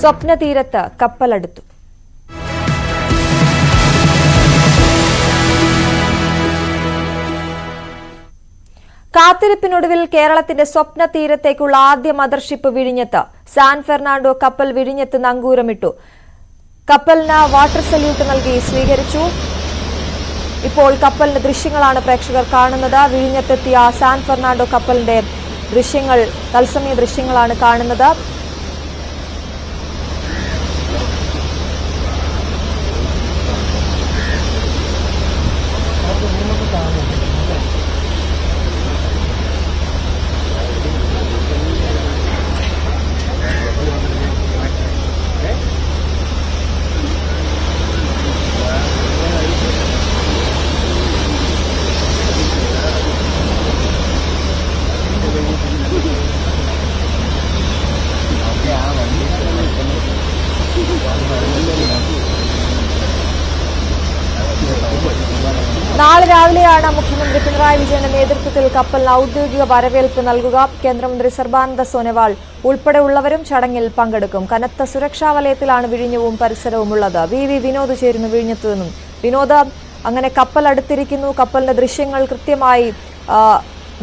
സ്വപ്നതീരത്ത് കപ്പലടുത്തു. കാത്തിരിപ്പിനൊടുവിൽ കേരളത്തിന്റെ സ്വപ്ന തീരത്തേക്കുള്ള ആദ്യ മദർഷിപ്പ് വിഴിഞ്ഞത്ത് സാൻ ഫെർണാണ്ടോ കപ്പൽ വിഴിഞ്ഞത്ത് നങ്കൂരമിട്ടു. കപ്പലിന് വാട്ടർ സല്യൂട്ട് നൽകി സ്വീകരിച്ചു. ഇപ്പോൾ കപ്പലിന്റെ ദൃശ്യങ്ങളാണ് പ്രേക്ഷകർ കാണുന്നത്. വിഴിഞ്ഞത്തെത്തിയ സാൻ ഫെർണാണ്ടോ കപ്പലിന്റെ ദൃശ്യങ്ങൾ തത്സമയ ദൃശ്യങ്ങളാണ് കാണുന്നത്. നാളെ മുഖ്യമന്ത്രി പിണറായി വിജയന്റെ നേതൃത്വത്തിൽ കപ്പലിന് ഔദ്യോഗിക വരവേൽപ്പ് നൽകുക. കേന്ദ്രമന്ത്രി സർബാനന്ദ സോനോവാൾ ഉൾപ്പെടെയുള്ളവരും ചടങ്ങിൽ പങ്കെടുക്കും. കനത്ത സുരക്ഷാ വലയത്തിലാണ് വിഴിഞ്ഞവും പരിസരവും ഉള്ളത്. വി വി വിനോദ് ചേരുന്നു വിഴിഞ്ഞത്തു നിന്നും വിനോദ് അങ്ങനെ കപ്പൽ അടുത്തിരിക്കുന്നു. കപ്പലിന്റെ ദൃശ്യങ്ങൾ കൃത്യമായി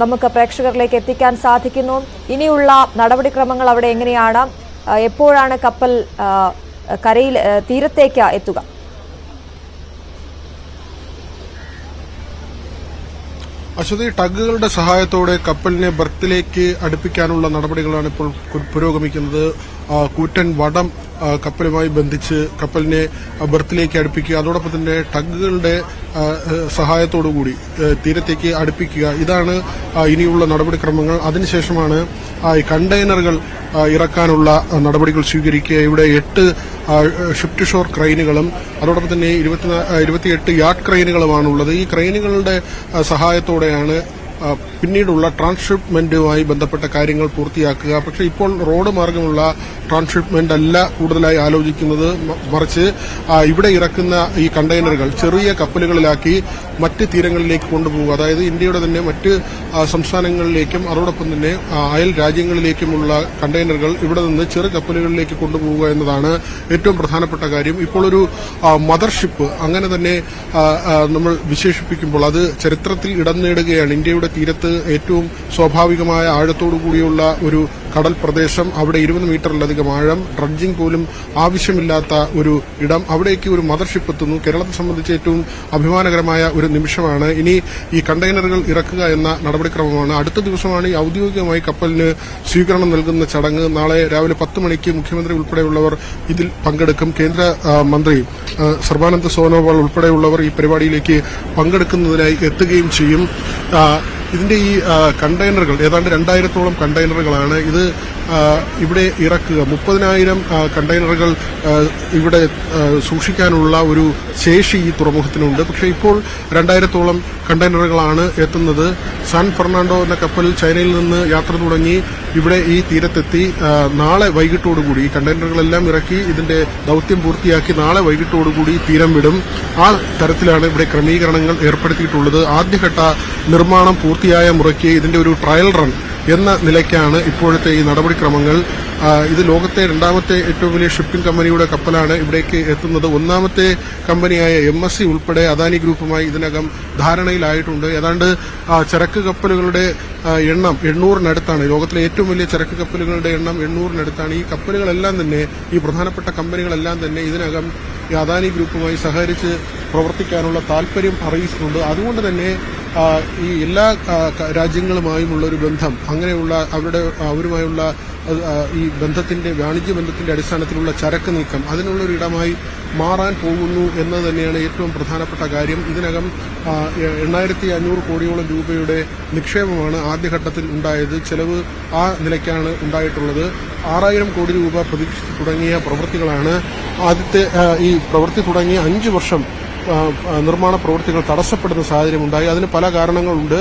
നമുക്ക് പ്രേക്ഷകരിലേക്ക് എത്തിക്കാൻ സാധിക്കുന്നു. ഇനിയുള്ള നടപടിക്രമങ്ങൾ അവിടെ എങ്ങനെയാണ്? എപ്പോഴാണ് കപ്പൽ കരയിൽ തീരത്തേക്ക് എത്തുക? അശ്വതി ടഗുകളുടെ സഹായത്തോടെ കപ്പലിനെ ബർത്തിലേക്ക് അടുപ്പിക്കാനുള്ള നടപടികളാണ് ഇപ്പോൾ പുരോഗമിക്കുന്നത്. കൂറ്റൻ വടം കപ്പലുമായി ബന്ധിച്ച് കപ്പലിനെ ബർത്തിലേക്ക് അടുപ്പിക്കുക അതോടൊപ്പം തന്നെ ടഗുകളുടെ സഹായത്തോടുകൂടി തീരത്തേക്ക് അടുപ്പിക്കുക. ഇതാണ് ഇനിയുള്ള നടപടിക്രമങ്ങൾ. അതിനുശേഷമാണ് ഈ കണ്ടെയ്നറുകൾ ഇറക്കാനുള്ള നടപടികൾ സ്വീകരിക്കുക. ഇവിടെ എട്ട് ഷിഫ്റ്റ് ഷോർ ക്രെയിനുകളും അതോടൊപ്പം തന്നെ ഇരുപത്തിയെട്ട് യാർഡ് ക്രെയിനുകളുമാണുള്ളത് ഈ ക്രെയിനുകളുടെ സഹായത്തോടെയാണ് പിന്നീടുള്ള ട്രാൻസ്ഷിപ്മെന്റുമായി ബന്ധപ്പെട്ട കാര്യങ്ങൾ പൂർത്തിയാക്കുക. പക്ഷേ ഇപ്പോൾ റോഡ് മാർഗമുള്ള ട്രാൻസ്ഷിപ്മെന്റ് അല്ല കൂടുതലായി ആലോചിക്കുന്നത്. മറിച്ച് ഇവിടെ ഇറക്കുന്ന ഈ കണ്ടെയ്നറുകൾ ചെറിയ കപ്പലുകളിലാക്കി മറ്റ് തീരങ്ങളിലേക്ക് കൊണ്ടുപോകുക അതായത് ഇന്ത്യയുടെ തന്നെ മറ്റ് സംസ്ഥാനങ്ങളിലേക്കും അതോടൊപ്പം തന്നെ അയൽ രാജ്യങ്ങളിലേക്കുമുള്ള കണ്ടെയ്നറുകൾ ഇവിടെ നിന്ന് ചെറു കപ്പലുകളിലേക്ക് കൊണ്ടുപോകുക എന്നതാണ് ഏറ്റവും പ്രധാനപ്പെട്ട കാര്യം. ഇപ്പോൾ ഒരു മദർഷിപ്പ് അങ്ങനെ തന്നെ നമ്മൾ വിശേഷിപ്പിക്കുമ്പോൾ അത് ചരിത്രത്തിൽ ഇടം നേടുകയാണ്. ഇന്ത്യയുടെ തീരത്ത് ഏറ്റവും സ്വാഭാവികമായ ആഴത്തോടു കൂടിയുള്ള ഒരു കടൽ പ്രദേശം അവിടെ ഇരുപത് മീറ്ററിലധികം ആഴം ഡ്രഡ്ജിംഗ് പോലും ആവശ്യമില്ലാത്ത ഒരു ഇടം. അവിടേക്ക് ഒരു മദർഷിപ്പ് എത്തുന്നു. കേരളത്തെ സംബന്ധിച്ച് ഏറ്റവും അഭിമാനകരമായ ഒരു നിമിഷമാണ്. ഇനി ഈ കണ്ടെയ്നറുകൾ ഇറക്കുക എന്ന നടപടിക്രമമാണ്. അടുത്ത ദിവസമാണ് ഈ ഔദ്യോഗികമായി കപ്പലിന് സ്വീകരണം നൽകുന്ന ചടങ്ങ്. നാളെ രാവിലെ പത്ത് മണിക്ക് മുഖ്യമന്ത്രി ഉൾപ്പെടെയുള്ളവർ ഇതിൽ പങ്കെടുക്കും. കേന്ദ്ര മന്ത്രി സർബാനന്ദ് സോനോവാൾ ഉൾപ്പെടെയുള്ളവർ ഈ പരിപാടിയിലേക്ക് പങ്കെടുക്കുന്നതിനായി എത്തുകയും ചെയ്യും. ഇതിന്റെ ഈ കണ്ടെയ്നറുകൾ ഏതാണ്ട് രണ്ടായിരത്തോളം കണ്ടെയ്നറുകളാണ് ഇത് ഇവിടെ ഇറക്കുക. മുപ്പതിനായിരം കണ്ടെയ്നറുകൾ ഇവിടെ സൂക്ഷിക്കാനുള്ള ഒരു ശേഷി ഈ തുറമുഖത്തിനുണ്ട്. പക്ഷേ ഇപ്പോൾ രണ്ടായിരത്തോളം കണ്ടെയ്നറുകളാണ് എത്തുന്നത്. സാൻ ഫെർണാണ്ടോ എന്ന കപ്പൽ ചൈനയിൽ നിന്ന് യാത്ര തുടങ്ങി ഇവിടെ ഈ തീരത്തെത്തി. നാളെ വൈകിട്ടോടുകൂടി ഈ കണ്ടെയ്നറുകളെല്ലാം ഇറക്കി ഇതിന്റെ ദൌത്യം പൂർത്തിയാക്കി നാളെ വൈകിട്ടോടുകൂടി തീരം വിടും. ആ തരത്തിലാണ് ഇവിടെ ക്രമീകരണങ്ങൾ ഏർപ്പെടുത്തിയിട്ടുള്ളത്. ആദ്യഘട്ട നിർമ്മാണം പൂർത്തിയായ മുറയ്ക്ക് ഇതിന്റെ ഒരു ട്രയൽ റൺ എന്ന നിലയ്ക്കാണ് ഇപ്പോഴത്തെ ഈ നടപടിക്രമങ്ങൾ. ഇത് ലോകത്തെ രണ്ടാമത്തെ ഏറ്റവും വലിയ ഷിപ്പിംഗ് കമ്പനിയുടെ കപ്പലാണ് ഇവിടേക്ക് എത്തുന്നത്. ഒന്നാമത്തെ കമ്പനിയായ എം എസ് സി ഉൾപ്പെടെ അദാനി ഗ്രൂപ്പുമായി ഇതിനകം ധാരണയിലായിട്ടുണ്ട്. ഏതാണ്ട് ചരക്ക് കപ്പലുകളുടെ എണ്ണം എണ്ണൂറിനടുത്താണ്. ലോകത്തിലെ ഏറ്റവും വലിയ ചരക്ക് കപ്പലുകളുടെ എണ്ണം എണ്ണൂറിനടുത്താണ്. ഈ കപ്പലുകളെല്ലാം തന്നെ ഈ പ്രധാനപ്പെട്ട കമ്പനികളെല്ലാം തന്നെ ഇതിനകം അദാനി ഗ്രൂപ്പുമായി സഹകരിച്ച് പ്രവർത്തിക്കാനുള്ള താല്പര്യം അറിയിച്ചിട്ടുണ്ട്. അതുകൊണ്ട് തന്നെ ഈ എല്ലാ രാജ്യങ്ങളുമായുമുള്ള ഒരു ബന്ധം അങ്ങനെയുള്ള അവരുടെ അവരുമായുള്ള ഈ ബന്ധത്തിന്റെ വാണിജ്യ ബന്ധത്തിന്റെ അടിസ്ഥാനത്തിലുള്ള ചരക്ക് നീക്കം അതിനുള്ള ഒരു ഇടമായി മാറാൻ പോകുന്നു എന്നത് തന്നെയാണ് ഏറ്റവും പ്രധാനപ്പെട്ട കാര്യം. ഇതിനകം എണ്ണായിരത്തി അഞ്ഞൂറ് കോടിയോളം രൂപയുടെ നിക്ഷേപമാണ് ആദ്യഘട്ടത്തിൽ ഉണ്ടായത്. ചെലവ് ആ നിലയ്ക്കാണ് ഉണ്ടായിട്ടുള്ളത്. ആറായിരം കോടി രൂപ പ്രതീക്ഷിച്ച് തുടങ്ങിയ പ്രവൃത്തികളാണ് ആദ്യത്തെ ഈ പ്രവൃത്തി തുടങ്ങിയ അഞ്ച് വർഷം നിർമ്മാണ പ്രവൃത്തികൾ തടസ്സപ്പെടുന്ന സാഹചര്യമുണ്ടായി. അതിന് പല കാരണങ്ങളുണ്ട്.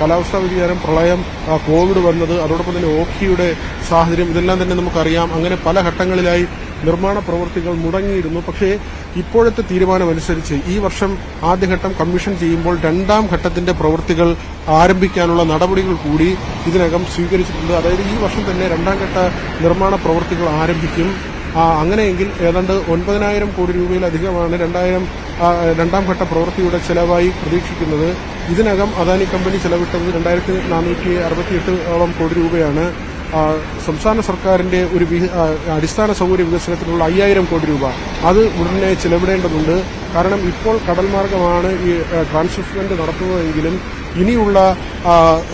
കാലാവസ്ഥാ വ്യതിയാനം പ്രളയം കോവിഡ് വന്നത് അതോടൊപ്പം തന്നെ ഓഖിയുടെ സാഹചര്യം ഇതെല്ലാം തന്നെ നമുക്കറിയാം. അങ്ങനെ പല ഘട്ടങ്ങളിലായി നിർമ്മാണ പ്രവൃത്തികൾ മുടങ്ങിയിരുന്നു. പക്ഷേ ഇപ്പോഴത്തെ തീരുമാനമനുസരിച്ച് ഈ വർഷം ആദ്യഘട്ടം കമ്മീഷൻ ചെയ്യുമ്പോൾ രണ്ടാം ഘട്ടത്തിന്റെ പ്രവൃത്തികൾ ആരംഭിക്കാനുള്ള നടപടികൾ കൂടി ഇതിനകം സ്വീകരിച്ചിട്ടുണ്ട്. അതായത് ഈ വർഷം തന്നെ രണ്ടാം ഘട്ട നിർമ്മാണ പ്രവൃത്തികൾ ആരംഭിക്കും. അങ്ങനെയെങ്കിൽ ഏതാണ്ട് ഒൻപതിനായിരം കോടി രൂപയിലധികമാണ് രണ്ടായിരം രണ്ടാം ഘട്ട പ്രവൃത്തിയുടെ ചെലവായി പ്രതീക്ഷിക്കുന്നത്. ഇതിനകം അദാനി കമ്പനി ചെലവിട്ടത് രണ്ടായിരത്തി നാനൂറ്റി അറുപത്തിയെട്ടോളം കോടി രൂപയാണ്. സംസ്ഥാന സർക്കാരിന്റെ ഒരു അടിസ്ഥാന സൗകര്യ വികസനത്തിനുള്ള അയ്യായിരം കോടി രൂപ. അത് ഉടനെ ചെലവിടേണ്ടതുണ്ട്. കാരണം ഇപ്പോൾ കടൽ മാർഗമാണ് ഈ ട്രാൻസ്ഷിപ്മെന്റ് നടത്തുന്നതെങ്കിലും ഇനിയുള്ള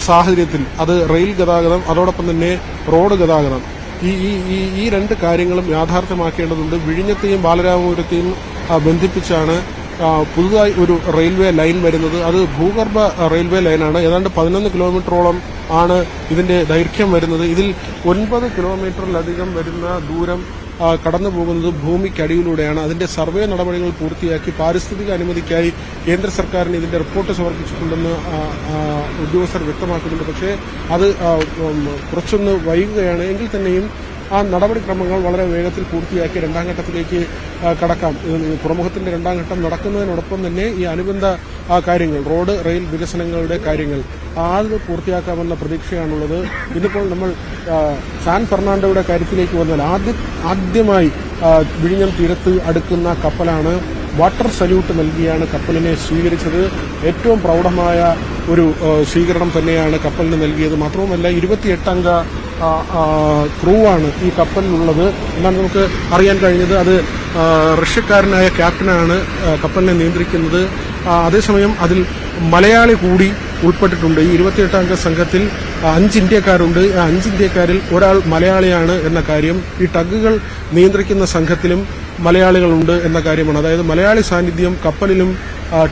സാഹചര്യത്തിൽ അത് റെയിൽ ഗതാഗതം അതോടൊപ്പം തന്നെ റോഡ് ഗതാഗതം. ഈ ഈ ഈ രണ്ട് കാര്യങ്ങളും യാഥാർത്ഥ്യമാക്കേണ്ടതുണ്ട്. വിഴിഞ്ഞത്തെയും ബാലരാമപുരത്തെയും ബന്ധിപ്പിച്ചാണ് പുതുതായി ഒരു റെയിൽവേ ലൈൻ വരുന്നത്. അത് ഭൂഗർഭ റെയിൽവേ ലൈനാണ്. ഏതാണ്ട് പതിനൊന്ന് കിലോമീറ്ററോളം ആണ് ഇതിന്റെ ദൈർഘ്യം വരുന്നത്. ഇതിൽ ഒൻപത് കിലോമീറ്ററിലധികം വരുന്ന ദൂരം കടന്നു പോകുന്നത് ഭൂമിക്കടിയിലൂടെയാണ്. അതിന്റെ സർവേ നടപടികൾ പൂർത്തിയാക്കി പാരിസ്ഥിതിക അനുമതിക്കായി കേന്ദ്ര സർക്കാരിന് ഇതിന്റെ റിപ്പോർട്ട് സമർപ്പിച്ചിട്ടുണ്ടെന്ന് ഉദ്യോഗസ്ഥർ വ്യക്തമാക്കുന്നുണ്ട്. പക്ഷേ അത് കുറച്ചൊന്ന് വൈകുകയാണ്. എങ്കിൽ തന്നെയും ആ നടപടിക്രമങ്ങൾ വളരെ വേഗത്തിൽ പൂർത്തിയാക്കി രണ്ടാം ഘട്ടത്തിലേക്ക് കടക്കാം. തുറമുഖത്തിന്റെ രണ്ടാം ഘട്ടം നടക്കുന്നതിനോടൊപ്പം തന്നെ ഈ അനുബന്ധ കാര്യങ്ങൾ റോഡ് റെയിൽ വികസനങ്ങളുടെ കാര്യങ്ങൾ അത് പൂർത്തിയാക്കാമെന്ന പ്രതീക്ഷയാണുള്ളത്. ഇതിപ്പോൾ നമ്മൾ സാൻ ഫെർണാണ്ടോയുടെ കാര്യത്തിലേക്ക് വന്നാൽ ആദ്യ ആദ്യമായി വിഴിഞ്ഞം തീരത്ത് അടുക്കുന്ന കപ്പലാണ് വാട്ടർ സല്യൂട്ട് നൽകിയാണ് കപ്പലിനെ സ്വീകരിച്ചത്. ഏറ്റവും പ്രൗഢമായ ഒരു സ്വീകരണം തന്നെയാണ് കപ്പലിന് നൽകിയത്. മാത്രവുമല്ല ഇരുപത്തിയെട്ടംഗ ക്രൂ ആണ് ഈ കപ്പലിലുള്ളത് എന്നാൽ നമുക്ക് അറിയാൻ കഴിഞ്ഞത് അത് റഷ്യക്കാരനായ ക്യാപ്റ്റനാണ് കപ്പലിനെ നിയന്ത്രിക്കുന്നത്. അതേസമയം അതിൽ മലയാളി കൂടി ഉൾപ്പെട്ടിട്ടുണ്ട്. ഈ ഇരുപത്തിയെട്ട് അംഗ സംഘത്തിൽ അഞ്ച് ഇന്ത്യക്കാരുണ്ട്. അഞ്ച് ഇന്ത്യക്കാരിൽ ഒരാൾ മലയാളിയാണ് എന്ന കാര്യം ഈ ടഗുകൾ നിയന്ത്രിക്കുന്ന സംഘത്തിലും മലയാളികളുണ്ട് എന്ന കാര്യമാണ്. അതായത് മലയാളി സാന്നിധ്യം കപ്പലിലും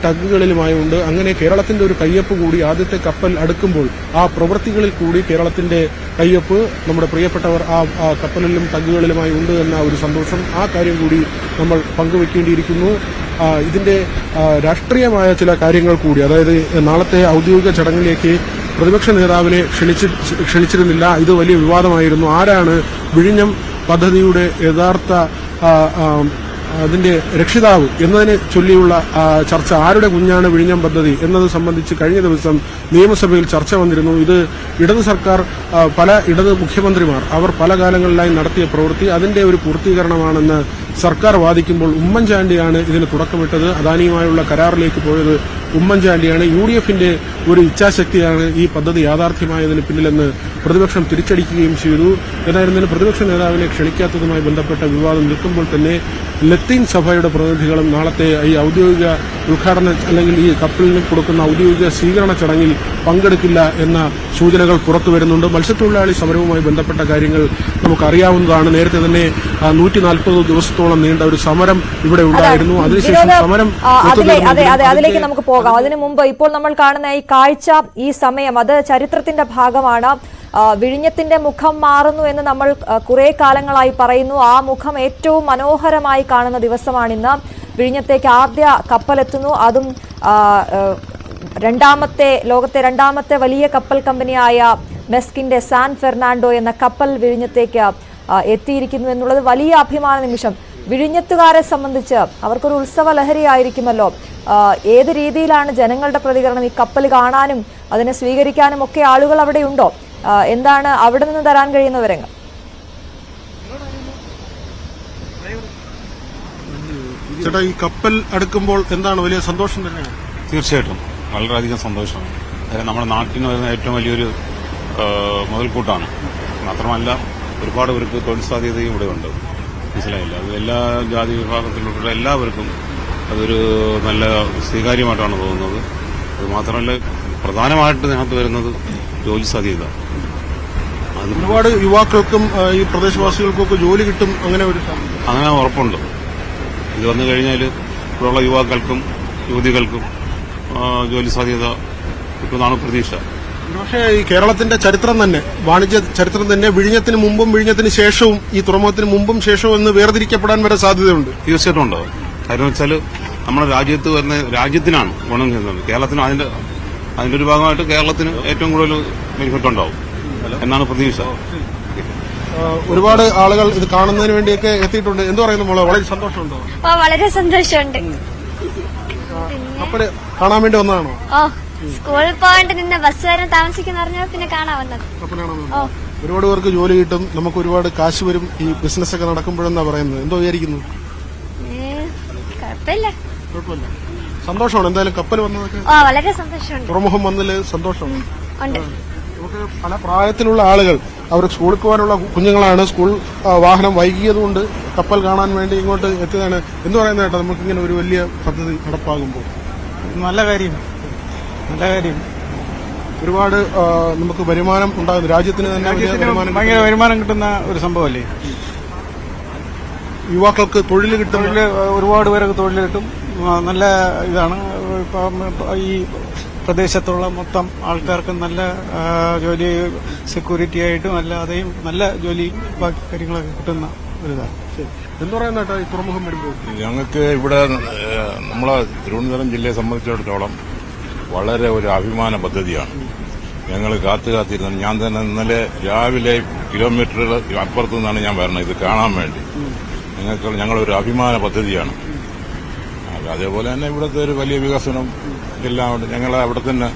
ടഗുകളിലുമായുണ്ട് അങ്ങനെ കേരളത്തിന്റെ ഒരു കയ്യൊപ്പ് കൂടി ആദ്യത്തെ കപ്പൽ അടുക്കുമ്പോൾ ആ പ്രവൃത്തികളിൽ കൂടി കേരളത്തിന്റെ കയ്യൊപ്പ് നമ്മുടെ പ്രിയപ്പെട്ടവർ ആ കപ്പലിലും ടഗുകളിലുമായി ഉണ്ട് എന്ന ഒരു സന്തോഷം ആ കാര്യം കൂടി നമ്മൾ പങ്കുവെക്കേണ്ടിയിരിക്കുന്നു. ഇതിന്റെ രാഷ്ട്രീയമായ ചില കാര്യങ്ങൾ കൂടി അതായത് നാളത്തെ ഔദ്യോഗിക ചടങ്ങിലേക്ക് പ്രതിപക്ഷ നേതാവിനെ ക്ഷണിച്ചി ക്ഷണിച്ചിരുന്നില്ല. ഇത് വലിയ വിവാദമായിരുന്നു. ആരാണ് വിഴിഞ്ഞം പദ്ധതിയുടെ യഥാർത്ഥ അതിന്റെ രക്ഷിതാവ് എന്നതിനെ ചൊല്ലിയുള്ള ചർച്ച ആരുടെ കുഞ്ഞാണ് വിഴിഞ്ഞം പദ്ധതി എന്നത് സംബന്ധിച്ച് കഴിഞ്ഞ ദിവസം നിയമസഭയിൽ ചർച്ച വന്നിരുന്നു. ഇത് ഇടത് സർക്കാർ പല ഇടത് മുഖ്യമന്ത്രിമാർ അവർ പല കാലങ്ങളിലായി നടത്തിയ പ്രവൃത്തി അതിന്റെ ഒരു പൂർത്തീകരണമാണെന്ന് സർക്കാർ വാദിക്കുമ്പോൾ ഉമ്മൻചാണ്ടിയാണ് ഇതിന് തുടക്കമിട്ടത്. അദാനിയുമായുള്ള കരാറിലേക്ക് പോയത് ഉമ്മൻചാണ്ടിയാണ് യു ഡി എഫിന്റെ ഒരു ഇച്ഛാശക്തിയാണ് ഈ പദ്ധതി യാഥാർത്ഥ്യമായതിന് പിന്നിലെന്ന് പ്രതിപക്ഷം തിരിച്ചടിക്കുകയും ചെയ്തു. ഏതായിരുന്നാലും പ്രതിപക്ഷ നേതാവിനെ ക്ഷണിക്കാത്തതുമായി ബന്ധപ്പെട്ട വിവാദം നിൽക്കുമ്പോൾ തന്നെ ലത്തീൻ സഭയുടെ പ്രതിനിധികളും നാളത്തെ ഈ ഔദ്യോഗിക ഉദ്ഘാടന അല്ലെങ്കിൽ ഈ കപ്പലിന് കൊടുക്കുന്ന ഔദ്യോഗിക സ്വീകരണ ചടങ്ങിൽ പങ്കെടുക്കില്ല എന്ന സൂചനകൾ പുറത്തു വരുന്നുണ്ട്. മത്സ്യത്തൊഴിലാളി സമരവുമായി ബന്ധപ്പെട്ട കാര്യങ്ങൾ നമുക്കറിയാവുന്നതാണ്. നേരത്തെ തന്നെ നൂറ്റി നാൽപ്പത് ദിവസത്തോളം നീണ്ട ഒരു സമരം ഇവിടെ ഉണ്ടായിരുന്നു. അതിനുശേഷം സമരം അതിലേക്ക് നമുക്ക് പോകാം. അതിനു മുമ്പ് ഇപ്പോൾ നമ്മൾ കാണുന്ന ഈ കാഴ്ച ഈ സമയം അത് ചരിത്രത്തിന്റെ ഭാഗമാണ്. വിഴിഞ്ഞത്തിന്റെ മുഖം മാറുന്നു എന്ന് നമ്മൾ കുറെ കാലങ്ങളായി പറയുന്നു. ആ മുഖം ഏറ്റവും മനോഹരമായി കാണുന്ന ദിവസമാണിന്ന് വിഴിഞ്ഞത്തേക്ക് ആദ്യ കപ്പലെത്തുന്നു. അതും രണ്ടാമത്തെ ലോകത്തെ രണ്ടാമത്തെ വലിയ കപ്പൽ കമ്പനിയായ മെസ്കിന്റെ സാൻ ഫെർണാണ്ടോ എന്ന കപ്പൽ വിഴിഞ്ഞത്തേക്ക് എത്തിയിരിക്കുന്നു എന്നുള്ളത് വലിയ അഭിമാന നിമിഷം. വിഴിഞ്ഞത്തുകാരെ സംബന്ധിച്ച് അവർക്കൊരു ഉത്സവ ലഹരിയായിരിക്കുമല്ലോ. ഏത് രീതിയിലാണ് ജനങ്ങളുടെ പ്രതികരണം ഈ കപ്പൽ കാണാനും അതിനെ സ്വീകരിക്കാനും ഒക്കെ ആളുകൾ അവിടെ ഉണ്ടോ എന്താണ് അവിടെ നിന്ന് തരാൻ കഴിയുന്ന വിവരങ്ങൾ? ചേട്ടാ ഈ കപ്പൽ അടുക്കുമ്പോൾ എന്താണ് വലിയ സന്തോഷം തന്നെയാണ്? തീർച്ചയായിട്ടും. വളരെയധികം സന്തോഷമാണ്. കാര്യം നമ്മുടെ നാട്ടിന് വരുന്ന ഏറ്റവും വലിയൊരു മുതൽക്കൂട്ടാണ്. മാത്രമല്ല ഒരുപാട് പേർക്ക് തൊഴിൽ സാധ്യതയും ഇവിടെ ഉണ്ട് മനസ്സിലായില്ല. അത് എല്ലാ ജാതി വിഭാഗത്തിലുള്ള എല്ലാവർക്കും അതൊരു നല്ല സ്വീകാര്യമായിട്ടാണ് തോന്നുന്നത്. അത് മാത്രമല്ല പ്രധാനമായിട്ട് ഇതിനകത്ത് വരുന്നത് ജോലി സാധ്യത. ഒരുപാട് യുവാക്കൾക്കും ഈ പ്രദേശവാസികൾക്കും ഒക്കെ ജോലി കിട്ടും അങ്ങനെ ഒരു അങ്ങനെ ഉറപ്പുണ്ട്. ഇത് വന്നു കഴിഞ്ഞാൽ ഇവിടെയുള്ള യുവാക്കൾക്കും യുവതികൾക്കും ജോലി സാധ്യത കിട്ടുമെന്നാണ് പ്രതീക്ഷ. പക്ഷേ ഈ കേരളത്തിന്റെ ചരിത്രം തന്നെ വാണിജ്യ ചരിത്രം തന്നെ വിഴിഞ്ഞത്തിന് മുമ്പും വിഴിഞ്ഞത്തിന് ശേഷവും ഈ തുറമുഖത്തിന് മുമ്പും ശേഷവും എന്ന് വേർതിരിക്കപ്പെടാൻ വരെ സാധ്യതയുണ്ട്. തീർച്ചയായിട്ടും ഉണ്ടോ കാര്യം വെച്ചാൽ നമ്മുടെ രാജ്യത്ത് വരുന്ന രാജ്യത്തിനാണ് ഗുണം ചെയ്യുന്നത്. കേരളത്തിന് അതിന്റെ അതിന്റെ ഒരു ഭാഗമായിട്ട് കേരളത്തിന് ഏറ്റവും കൂടുതൽ ബെനിഫിറ്റ് ഉണ്ടാവും. എന്നാണ് പ്രതീക്ഷ. ഒരുപാട് ആളുകൾ ഇത് കാണുന്നതിന് വേണ്ടിയൊക്കെ എത്തിയിട്ടുണ്ട്. എന്ത് പറയുന്നു മോളെ? വളരെ സന്തോഷമുണ്ടോ? വളരെ സന്തോഷമുണ്ട്. കാണാൻ വേണ്ടി വന്നതാണോ? സ്കൂളിൽ പോയിട്ട് നിന്ന് ബസ് വരെ താമസിക്കുന്ന പറഞ്ഞാൽ പിന്നെ കാണാൻ വന്നത്. ഓ. ഒരുപാട് പേർക്ക് ജോലി കിട്ടും. നമുക്ക് ഒരുപാട് കാശ് വരും. ഈ ബിസിനസ് ഒക്കെ നടക്കുമ്പോഴെന്നാ പറയുന്നത്. എന്തോ വിചാരിക്കുന്നു? ഏ, കുഴപ്പമില്ല. കുഴപ്പമില്ല. സന്തോഷമാണ്? എന്തായാലും കപ്പൽ വന്നതൊക്കെ? ഓ വളരെ സന്തോഷമുണ്ട്. തുറമുഖം വന്നതിൽ സന്തോഷമാണ്. ഉണ്ട്. നമുക്ക് പല പ്രായത്തിലുള്ള ആളുകൾ അവർ സ്കൂളിൽ പോകാനുള്ള കുഞ്ഞുങ്ങളാണ്. സ്കൂൾ വാഹനം വൈകിയതുകൊണ്ട് കപ്പൽ കാണാൻ വേണ്ടി ഇങ്ങോട്ട് എത്തിയതാണ്. എന്ന് പറയുന്ന കേട്ടോ? നമുക്കിങ്ങനെ ഒരു വലിയ പദ്ധതി നടപ്പാകുമ്പോൾ. നല്ല കാര്യം നല്ല കാര്യം. ഒരുപാട് നമുക്ക് വരുമാനം ഉണ്ടാകുന്നു. രാജ്യത്തിന് തന്നെ ഭയങ്കര വരുമാനം കിട്ടുന്ന ഒരു സംഭവമല്ലേ? കിട്ടും. യുവാക്കൾക്ക് തൊഴിൽ കിട്ടുന്ന. തൊഴിൽ ഒരുപാട് പേരൊക്കെ തൊഴിൽ കിട്ടും. നല്ല ഇതാണ്. ഈ പ്രദേശത്തുള്ള മൊത്തം ആൾക്കാർക്ക് നല്ല ജോലി സെക്യൂരിറ്റി ആയിട്ടും അല്ലാതെയും നല്ല ജോലി ബാക്കി കാര്യങ്ങളൊക്കെ കിട്ടുന്ന ഒരിതാണ് എന്ന് പറയുന്ന ഈ തുറമുഖം വരുമ്പോൾ? ഞങ്ങൾക്ക് ഇവിടെ നമ്മളെ തിരുവനന്തപുരം ജില്ലയെ സംബന്ധിച്ചിടത്തോളം വളരെ ഒരു അഭിമാന പദ്ധതിയാണ്. ഞങ്ങൾ കാത്തു കാത്തിരുന്നു. ഞാൻ തന്നെ ഇന്നലെ രാവിലെ കിലോമീറ്ററുകൾ അപ്പുറത്തു നിന്നാണ് ഞാൻ വരണത്. ഇത് കാണാൻ വേണ്ടി. ഞങ്ങൾക്ക് ഞങ്ങളൊരു അഭിമാന പദ്ധതിയാണ്. അതേപോലെ തന്നെ ഇവിടുത്തെ ഒരു വലിയ വികസനം എല്ലാം ഉണ്ട്. ഞങ്ങൾ അവിടെ തന്നെ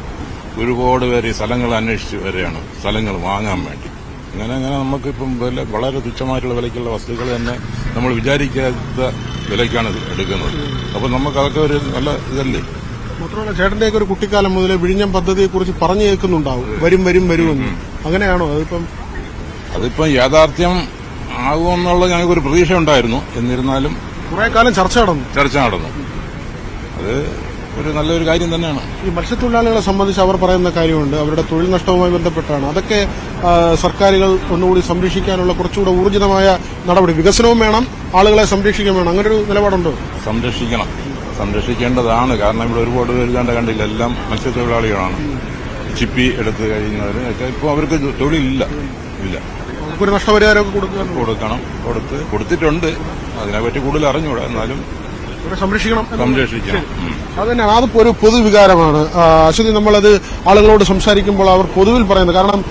ഒരുപാട് പേര് സ്ഥലങ്ങൾ അന്വേഷിച്ച് വരെയാണ് സ്ഥലങ്ങൾ വാങ്ങാൻ വേണ്ടി. അങ്ങനെ അങ്ങനെ നമുക്കിപ്പം വില വളരെ തുച്ഛമായിട്ടുള്ള വിലയ്ക്കുള്ള വസ്തുക്കൾ തന്നെ നമ്മൾ വിചാരിക്കാത്ത വിലയ്ക്കാണ് എടുക്കുന്നത്. അപ്പം നമുക്ക് അതൊക്കെ ഒരു നല്ല ഇതല്ലേ? മാത്രമല്ല ചേട്ടന്റെയൊക്കെ ഒരു കുട്ടിക്കാലം മുതലേ വിഴിഞ്ഞം പദ്ധതിയെ കുറിച്ച് പറഞ്ഞു കേൾക്കുന്നുണ്ടാവും. വരും വരും വരുമെന്ന്. അങ്ങനെയാണോ? അതിപ്പം അതിപ്പം യാഥാർത്ഥ്യം ആകുമെന്നുള്ള ഞങ്ങൾക്കൊരു പ്രതീക്ഷ ഉണ്ടായിരുന്നു. എന്നിരുന്നാലും കുറെ കാലം ചർച്ച നടന്നു. ചർച്ച നടന്നു. അത് ഒരു നല്ലൊരു കാര്യം തന്നെയാണ്. ഈ മത്സ്യത്തൊഴിലാളികളെ സംബന്ധിച്ച് അവർ പറയുന്ന കാര്യമുണ്ട്. അവരുടെ തൊഴിൽ നഷ്ടവുമായി ബന്ധപ്പെട്ടാണ്. അതൊക്കെ സർക്കാരുകൾ ഒന്നുകൂടി സംരക്ഷിക്കാനുള്ള കുറച്ചുകൂടെ ഊർജിതമായ നടപടി. വികസനവും വേണം. ആളുകളെ സംരക്ഷിക്കാൻ വേണം. അങ്ങനെ ഒരു നിലപാടുണ്ടോ? സംരക്ഷിക്കണം. സംരക്ഷിക്കേണ്ടതാണ്. കാരണം ഇവിടെ ഒരുപാട് പേര് കണ്ട കണ്ടില്ല. എല്ലാം മത്സ്യത്തൊഴിലാളികളാണ്. ചിപ്പി എടുത്ത് കഴിയുന്നവർ ഒക്കെ ഇപ്പോൾ അവർക്ക് തൊഴിലില്ല. ഇല്ല. ഒരു നഷ്ടപരിഹാരം കൊടുക്കണം കൊടുക്കണം. കൊടുത്ത് കൊടുത്തിട്ടുണ്ട്. അതിനെപ്പറ്റി കൂടുതൽ അറിഞ്ഞൂടെ എന്നാലും സംരക്ഷിക്കണം സംരക്ഷിക്കണം. ഉം. അത് അതിപ്പോ ഒരു പൊതുവികാരമാണ് അശ്വതി നമ്മളത് ആളുകളോട് സംസാരിക്കുമ്പോൾ അവർ പൊതുവിൽ പറയുന്നത്. കാരണം